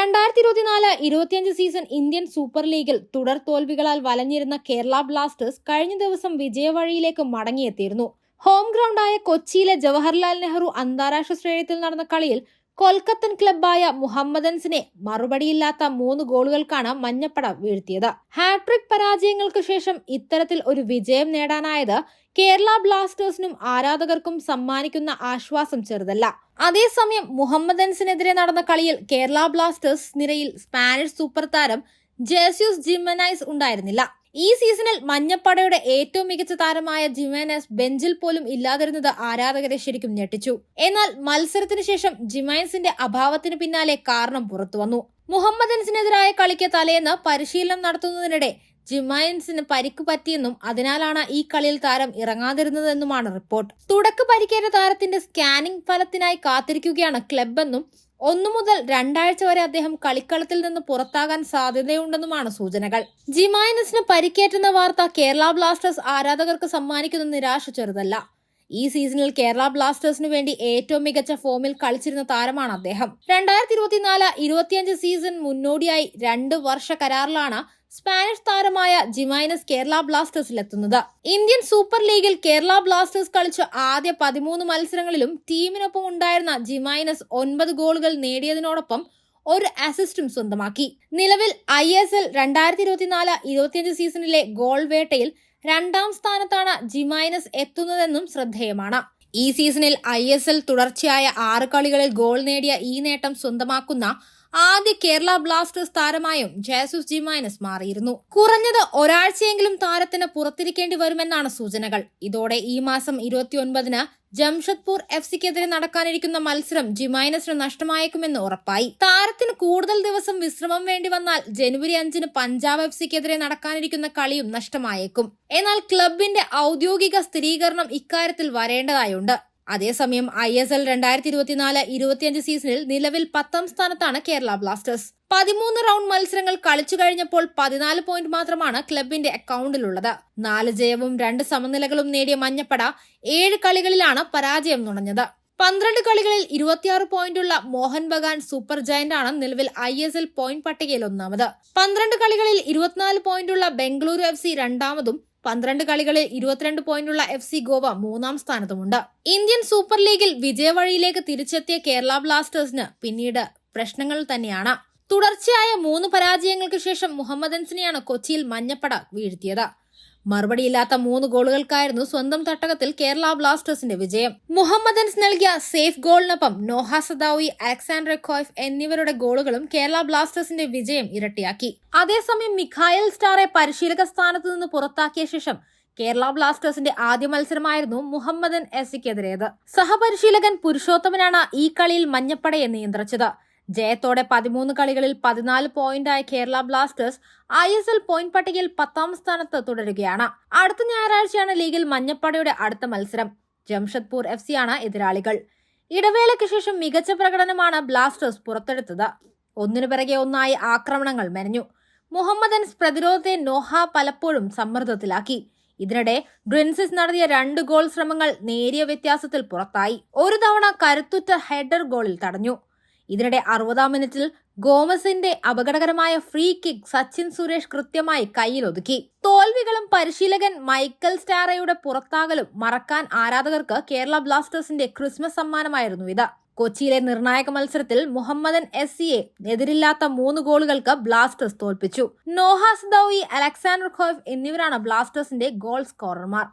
രണ്ടായിരത്തി ഇരുപത്തിനാല് ഇരുപത്തിയഞ്ച് സീസൺ ഇന്ത്യൻ സൂപ്പർ ലീഗിൽ തുടർ തോൽവികളാൽ വലഞ്ഞിരുന്ന കേരള ബ്ലാസ്റ്റേഴ്സ് കഴിഞ്ഞ ദിവസം വിജയവഴിയിലേക്ക് മടങ്ങിയെത്തിയിരുന്നു. ഹോം ഗ്രൗണ്ടായ കൊച്ചിയിലെ ജവഹർലാൽ നെഹ്റു അന്താരാഷ്ട്ര സ്റ്റേഡിയത്തിൽ നടന്ന കളിയിൽ കൊൽക്കത്തൻ ക്ലബായ മുഹമ്മദൻസിനെ മറുപടിയില്ലാത്ത മൂന്ന് ഗോളുകൾക്കാണ് മഞ്ഞപ്പട വീഴ്ത്തിയത്. ഹാട്രിക് പരാജയങ്ങൾക്ക് ശേഷം ഇത്തരത്തിൽ ഒരു വിജയം നേടാനായത് കേരള ബ്ലാസ്റ്റേഴ്സിനും ആരാധകർക്കും സമ്മാനിക്കുന്ന ആശ്വാസം ചെറുതല്ല. അതേസമയം മുഹമ്മദൻസിനെതിരെ നടന്ന കളിയിൽ കേരള ബ്ലാസ്റ്റേഴ്സ് നിരയിൽ സ്പാനിഷ് സൂപ്പർ താരം ജേസ്യൂസ് ജിമനൈസ് ഉണ്ടായിരുന്നില്ല. ഈ സീസണിൽ മഞ്ഞപ്പടയുടെ ഏറ്റവും മികച്ച താരമായ ജിമാനസ് ബെഞ്ചിൽ പോലും ഇല്ലാതിരുന്നത് ആരാധകരെ ശരിക്കും ഞെട്ടിച്ചു. എന്നാൽ മത്സരത്തിന് ശേഷം ജിമൈൻസിന്റെ അഭാവത്തിന് പിന്നാലെ കാരണം പുറത്തുവന്നു മുഹമ്മദൻസിനെതിരായ കളിക്ക് തലേന്ന് പരിശീലനം നടത്തുന്നതിനിടെ ജിമൈൻസിന് പരിക്ക് പറ്റിയെന്നും അതിനാലാണ് ഈ കളിയിൽ താരം ഇറങ്ങാതിരുന്നതെന്നുമാണ് റിപ്പോർട്ട്. തുടക്ക പരിക്കേറ്റ താരത്തിന്റെ സ്കാനിംഗ് ഫലത്തിനായി കാത്തിരിക്കുകയാണ് ക്ലബെന്നും ഒന്നു മുതൽ രണ്ടാഴ്ച വരെ അദ്ദേഹം കളിക്കളത്തിൽ നിന്ന് പുറത്താകാൻ സാധ്യതയുണ്ടെന്നുമാണ് സൂചനകൾ. ജിമായനസിന് പരിക്കേറ്റുന്ന വാർത്ത കേരള ബ്ലാസ്റ്റേഴ്സ് ആരാധകർക്ക് സമ്മാനിക്കുന്ന നിരാശ ചെറുതല്ല. ഈ സീസണിൽ കേരള ബ്ലാസ്റ്റേഴ്സിന് വേണ്ടി ഏറ്റവും മികച്ച ഫോമിൽ കളിച്ചിരുന്ന താരമാണ് അദ്ദേഹം. രണ്ടായിരത്തി ഇരുപത്തിനാല് ഇരുപത്തിയഞ്ച് സീസൺ മുന്നോടിയായി രണ്ട് വർഷ കരാറിലാണ് സ്പാനിഷ് താരമായ ജിമൈനസ് കേരള ബ്ലാസ്റ്റേഴ്സിലെത്തുന്നത്. ഇന്ത്യൻ സൂപ്പർ ലീഗിൽ കേരള ബ്ലാസ്റ്റേഴ്സ് കളിച്ച ആദ്യ പതിമൂന്ന് മത്സരങ്ങളിലും ടീമിനൊപ്പം ഉണ്ടായിരുന്ന ജിമൈനസ് ഒൻപത് ഗോളുകൾ നേടിയതിനോടൊപ്പം ഒരു അസിസ്റ്റും സ്വന്തമാക്കി. നിലവിൽ ഐ എസ് എൽ രണ്ടായിരത്തി ഇരുപത്തിനാല് ഇരുപത്തിയഞ്ച് സീസണിലെ ഗോൾ വേട്ടയിൽ രണ്ടാം സ്ഥാനത്താണ് ജിമൈനസ് എത്തുന്നതെന്നും ശ്രദ്ധേയമാണ്. ഈ സീസണിൽ ഐ തുടർച്ചയായ ആറ് കളികളിൽ ഗോൾ നേടിയ ഈ നേട്ടം സ്വന്തമാക്കുന്ന ആദ്യ കേരള ബ്ലാസ്റ്റേഴ്സ് താരമായും ജി മൈനസ് മാറിയിരുന്നു. കുറഞ്ഞത് ഒരാഴ്ചയെങ്കിലും താരത്തിന് പുറത്തിരിക്കേണ്ടി വരുമെന്നാണ് സൂചനകൾ. ഇതോടെ ഈ മാസം ഇരുപത്തിയൊൻപതിന് ജംഷഡ്പൂർ എഫ് സിക്കെതിരെ നടക്കാനിരിക്കുന്ന മത്സരം ജിമൈനസിന് നഷ്ടമായേക്കുമെന്ന് ഉറപ്പായി. താരത്തിന് കൂടുതൽ ദിവസം വിശ്രമം വേണ്ടി വന്നാൽ ജനുവരി അഞ്ചിന് പഞ്ചാബ് എഫ് സിക്കെതിരെ നടക്കാനിരിക്കുന്ന കളിയും നഷ്ടമായേക്കും. എന്നാൽ ക്ലബിന്റെ ഔദ്യോഗിക സ്ഥിരീകരണം ഇക്കാര്യത്തിൽ വരേണ്ടതായുണ്ട്. അതേസമയം ഐ എസ് എൽ രണ്ടായിരത്തി ഇരുപത്തിനാല് ഇരുപത്തിയഞ്ച് സീസണിൽ നിലവിൽ പത്താം സ്ഥാനത്താണ് കേരള ബ്ലാസ്റ്റേഴ്സ്. പതിമൂന്ന് റൗണ്ട് മത്സരങ്ങൾ കളിച്ചു കഴിഞ്ഞപ്പോൾ പതിനാല് പോയിന്റ് മാത്രമാണ് ക്ലബിന്റെ അക്കൗണ്ടിലുള്ളത് നാല് ജയവും രണ്ട് സമനിലകളും നേടിയ മഞ്ഞപ്പട ഏഴ് കളികളിലാണ് പരാജയം നുണഞ്ഞത്. പന്ത്രണ്ട് കളികളിൽ ഇരുപത്തിയാറ് പോയിന്റുള്ള മോഹൻ ബഗാൻ സൂപ്പർ ജയന്റ് ആണ് നിലവിൽ ഐ എസ് എൽ പോയിന്റ് പട്ടികയിൽ ഒന്നാമത്. പന്ത്രണ്ട് കളികളിൽ ഇരുപത്തിനാല് പോയിന്റുള്ള ബംഗളൂരു എഫ് സി രണ്ടാമതും പന്ത്രണ്ട് കളികളിൽ ഇരുപത്തിരണ്ട് പോയിന്റുള്ള എഫ് സി ഗോവ മൂന്നാം സ്ഥാനത്തുമുണ്ട്. ഇന്ത്യൻ സൂപ്പർ ലീഗിൽ വിജയവഴിയിലേക്ക് തിരിച്ചെത്തിയ കേരള ബ്ലാസ്റ്റേഴ്സിന് പിന്നീട് പ്രശ്നങ്ങൾ തന്നെയാണ്. തുടർച്ചയായ മൂന്ന് പരാജയങ്ങൾക്ക് ശേഷം മുഹമ്മദൻസിനെയാണ് കൊച്ചിയിൽ മഞ്ഞപ്പട വീഴ്ത്തിയത്. മറുപടിയില്ലാത്ത മൂന്ന് ഗോളുകൾക്കായിരുന്നു സ്വന്തം തട്ടകത്തിൽ കേരള ബ്ലാസ്റ്റേഴ്സിന്റെ വിജയം. മുഹമ്മദൻസ് നൽകിയ സേഫ് ഗോളിനൊപ്പം നോഹ സദാവി അലക്സാണ്ടർ കോയ്ഫ് എന്നിവരുടെ ഗോളുകളും കേരള ബ്ലാസ്റ്റേഴ്സിന്റെ വിജയം ഇരട്ടിയാക്കി. അതേസമയം മിഖായൽ സ്റ്റാറെ പരിശീലക സ്ഥാനത്ത് നിന്ന് പുറത്താക്കിയ ശേഷം കേരള ബ്ലാസ്റ്റേഴ്സിന്റെ ആദ്യ മത്സരമായിരുന്നു മുഹമ്മദൻ എസിക്കെതിരേത് സഹപരിശീലകൻ പുരുഷോത്തമനാണ് ഈ കളിയിൽ മഞ്ഞപ്പടയെ നിയന്ത്രിച്ചത്. ജയത്തോടെ പതിമൂന്ന് കളികളിൽ പതിനാല് പോയിന്റായ Kerala Blasters I S L point പട്ടികയിൽ പത്താം സ്ഥാനത്ത് തുടരുകയാണ്. അടുത്ത ഞായറാഴ്ചയാണ് ലീഗിൽ മഞ്ഞപ്പടയുടെ അടുത്ത മത്സരം. ജംഷഡ്പൂർ എഫ് സിയാണ് എതിരാളികൾ. ഇടവേളയ്ക്ക് ശേഷം മികച്ച പ്രകടനമാണ് ബ്ലാസ്റ്റേഴ്സ് പുറത്തെടുത്തത്. ഒന്നിനു പിറകെ ഒന്നായി ആക്രമണങ്ങൾ മെനഞ്ഞു. മുഹമ്മദൻസ് പ്രതിരോധത്തെ നോഹ പലപ്പോഴും സമ്മർദ്ദത്തിലാക്കി. ഇതിനിടെ ഡ്രിൻസിസ് നടത്തിയ രണ്ട് ഗോൾ ശ്രമങ്ങൾ നേരിയ വ്യത്യാസത്തിൽ പുറത്തായി. ഒരു തവണ കരുത്തുറ്റ ഹെഡർ ഗോളിൽ തടഞ്ഞു. ഇതിനിടെ അറുപതാം മിനിറ്റിൽ ഗോമസിന്റെ അപകടകരമായ ഫ്രീ കിക്ക് സച്ചിൻ സുരേഷ് കൃത്യമായി കയ്യിലൊതുക്കി. തോൽവികളും പരിശീലകൻ മൈക്കൽ സ്റ്റാറയുടെ പുറത്താകലും മറക്കാൻ ആരാധകർക്ക് കേരള ബ്ലാസ്റ്റേഴ്സിന്റെ ക്രിസ്മസ് സമ്മാനമായിരുന്നു ഇത്. കൊച്ചിയിലെ നിർണായക മത്സരത്തിൽ മുഹമ്മദൻ എസ് സിയെ എതിരില്ലാത്ത മൂന്ന് ഗോളുകൾക്ക് ബ്ലാസ്റ്റേഴ്സ് തോൽപ്പിച്ചു. നോഹാസ് ദൌയി അലക്സാണ്ടർ ഖോഫ് എന്നിവരാണ് ബ്ലാസ്റ്റേഴ്സിന്റെ ഗോൾ സ്കോറർമാർ.